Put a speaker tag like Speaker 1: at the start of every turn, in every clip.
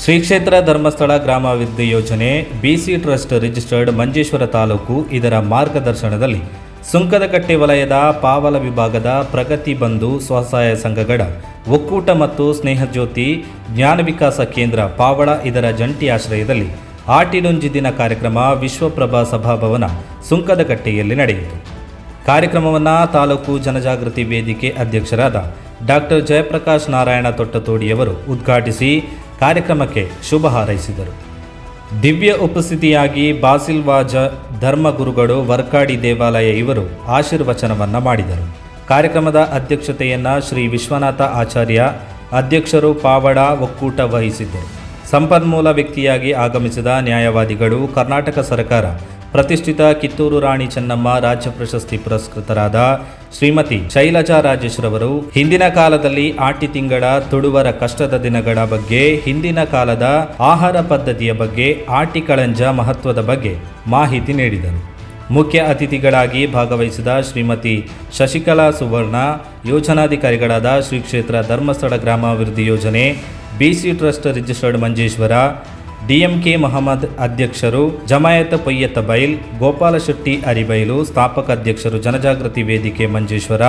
Speaker 1: ಶ್ರೀ ಕ್ಷೇತ್ರ ಧರ್ಮಸ್ಥಳ ಗ್ರಾಮಾಭಿವೃದ್ಧಿ ಯೋಜನೆ B C trust registered Manjeshwar taluk, ಇದರ ಮಾರ್ಗದರ್ಶನದಲ್ಲಿ ಸುಂಕದಕಟ್ಟೆ ವಲಯದ ಪಾವಲ ವಿಭಾಗದ ಪ್ರಗತಿ ಬಂಧು ಸ್ವಸಹಾಯ ಸಂಘಗಳ ಒಕ್ಕೂಟ ಮತ್ತು ಸ್ನೇಹಜ್ಯೋತಿ ಜ್ಞಾನ ವಿಕಾಸ ಕೇಂದ್ರ ಪಾವಳ ಇದರ ಜಂಟಿ ಆಶ್ರಯದಲ್ಲಿ ಆಟಿಡುಂಜಿ ದಿನ ಕಾರ್ಯಕ್ರಮ ವಿಶ್ವಪ್ರಭಾ ಸಭಾಭವನ ಸುಂಕದಕಟ್ಟೆಯಲ್ಲಿ ನಡೆಯಿತು. ಕಾರ್ಯಕ್ರಮವನ್ನು ತಾಲೂಕು ಜನಜಾಗೃತಿ ವೇದಿಕೆ ಅಧ್ಯಕ್ಷರಾದ ಡಾಕ್ಟರ್ ಜಯಪ್ರಕಾಶ್ ನಾರಾಯಣ ತೊಟ್ಟತೋಡಿಯವರು ಉದ್ಘಾಟಿಸಿ ಕಾರ್ಯಕ್ರಮಕ್ಕೆ ಶುಭ ಹಾರೈಸಿದರು. ದಿವ್ಯ ಉಪಸ್ಥಿತಿಯಾಗಿ ಬಾಸಿಲ್ವಾಜ ಧರ್ಮಗುರುಗಳು ವರ್ಕಾಡಿ ದೇವಾಲಯ ಇವರು ಆಶೀರ್ವಚನವನ್ನು ಮಾಡಿದರು. ಕಾರ್ಯಕ್ರಮದ ಅಧ್ಯಕ್ಷತೆಯನ್ನು ಶ್ರೀ ವಿಶ್ವನಾಥ ಆಚಾರ್ಯ ಅಧ್ಯಕ್ಷರು ಪಾವಡ ಒಕ್ಕೂಟ ವಹಿಸಿದ್ದರು. ಸಂಪನ್ಮೂಲ ವ್ಯಕ್ತಿಯಾಗಿ ಆಗಮಿಸಿದ ನ್ಯಾಯವಾದಿಗಳು ಕರ್ನಾಟಕ ಸರ್ಕಾರ ಪ್ರತಿಷ್ಠಿತ ಕಿತ್ತೂರು ರಾಣಿ ಚೆನ್ನಮ್ಮ ರಾಜ್ಯ ಪ್ರಶಸ್ತಿ ಪುರಸ್ಕೃತರಾದ ಶ್ರೀಮತಿ ಶೈಲಜಾ ರಾಜೇಶ್ರವರು ಹಿಂದಿನ ಕಾಲದಲ್ಲಿ ಆಟಿ ತಿಂಗಳ ತುಡುವರ ಕಷ್ಟದ ದಿನಗಳ ಬಗ್ಗೆ, ಹಿಂದಿನ ಕಾಲದ ಆಹಾರ ಪದ್ಧತಿಯ ಬಗ್ಗೆ, ಆಟಿ ಕಳಂಜ ಮಹತ್ವದ ಬಗ್ಗೆ ಮಾಹಿತಿ ನೀಡಿದರು. ಮುಖ್ಯ ಅತಿಥಿಗಳಾಗಿ ಭಾಗವಹಿಸಿದ ಶ್ರೀಮತಿ ಶಶಿಕಲಾ ಸುವರ್ಣ, ಯೋಜನಾಧಿಕಾರಿಗಳಾದ ಶ್ರೀ ಕ್ಷೇತ್ರ ಧರ್ಮಸ್ಥಳ ಗ್ರಾಮಾಭಿವೃದ್ಧಿ ಯೋಜನೆ B C trust registered Manjeshwar DMK Mohammed ಅಧ್ಯಕ್ಷರು, ಜಮಾಯತ್ ಪೊಯ್ಯತ್ತ ಬೈಲ್, ಗೋಪಾಲ ಅರಿಬೈಲು, ಸ್ಥಾಪಕ ಅಧ್ಯಕ್ಷರು ಜನಜಾಗೃತಿ ವೇದಿಕೆ ಮಂಜೇಶ್ವರ,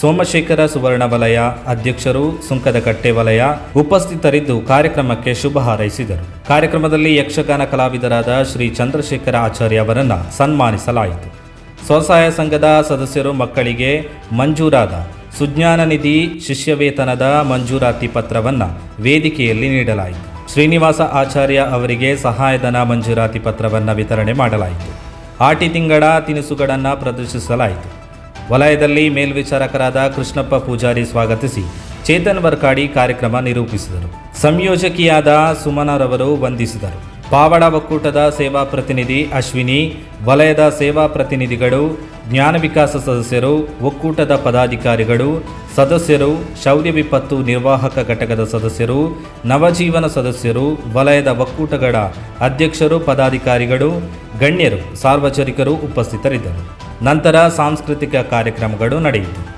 Speaker 1: ಸೋಮಶೇಖರ ಸುವರ್ಣ ವಲಯ ಅಧ್ಯಕ್ಷರು ಸುಂಕದಕಟ್ಟೆ ವಲಯ ಉಪಸ್ಥಿತರಿದ್ದು ಕಾರ್ಯಕ್ರಮಕ್ಕೆ ಶುಭ ಹಾರೈಸಿದರು. ಕಾರ್ಯಕ್ರಮದಲ್ಲಿ ಯಕ್ಷಗಾನ ಕಲಾವಿದರಾದ ಶ್ರೀ ಚಂದ್ರಶೇಖರ ಆಚಾರ್ಯ ಅವರನ್ನು ಸನ್ಮಾನಿಸಲಾಯಿತು. ಸ್ವಸಹಾಯ ಸಂಘದ ಸದಸ್ಯರು ಮಕ್ಕಳಿಗೆ ಮಂಜೂರಾದ ಸುಜ್ಞಾನ ನಿಧಿ ಶಿಷ್ಯವೇತನದ ಮಂಜೂರಾತಿ ಪತ್ರವನ್ನು ವೇದಿಕೆಯಲ್ಲಿ ನೀಡಲಾಯಿತು. ಶ್ರೀನಿವಾಸ ಆಚಾರ್ಯ ಅವರಿಗೆ ಸಹಾಯಧನ ಮಂಜೂರಾತಿ ಪತ್ರವನ್ನು ವಿತರಣೆ ಮಾಡಲಾಯಿತು. ಆಟಿ ತಿಂಗಳ ತಿನಿಸುಗಳನ್ನು ಪ್ರದರ್ಶಿಸಲಾಯಿತು. ವಲಯದಲ್ಲಿ ಮೇಲ್ವಿಚಾರಕರಾದ ಕೃಷ್ಣಪ್ಪ ಪೂಜಾರಿ ಸ್ವಾಗತಿಸಿ ಚೇತನ್ ವರ್ಕಾಡಿ ಕಾರ್ಯಕ್ರಮ ನಿರೂಪಿಸಿದರು. ಸಂಯೋಜಕಿಯಾದ ಸುಮನರವರು ವಂದಿಸಿದರು. ಪಾವಡ ಒಕ್ಕೂಟದ ಸೇವಾ ಪ್ರತಿನಿಧಿ ಅಶ್ವಿನಿ, ವಲಯದ ಸೇವಾ ಪ್ರತಿನಿಧಿಗಳು ಜ್ಞಾನ ವಿಕಾಸ ಸದಸ್ಯರು, ಒಕ್ಕೂಟದ ಪದಾಧಿಕಾರಿಗಳು, ಸದಸ್ಯರು, ಶೌರ್ಯ ವಿಪತ್ತು ನಿರ್ವಾಹಕ ಘಟಕದ ಸದಸ್ಯರು, ನವಜೀವನ ಸದಸ್ಯರು, ವಲಯದ ಒಕ್ಕೂಟಗಳ ಅಧ್ಯಕ್ಷರು, ಪದಾಧಿಕಾರಿಗಳು, ಗಣ್ಯರು, ಸಾರ್ವಜನಿಕರು ಉಪಸ್ಥಿತರಿದ್ದರು. ನಂತರ ಸಾಂಸ್ಕೃತಿಕ ಕಾರ್ಯಕ್ರಮಗಳು ನಡೆಯಿತು.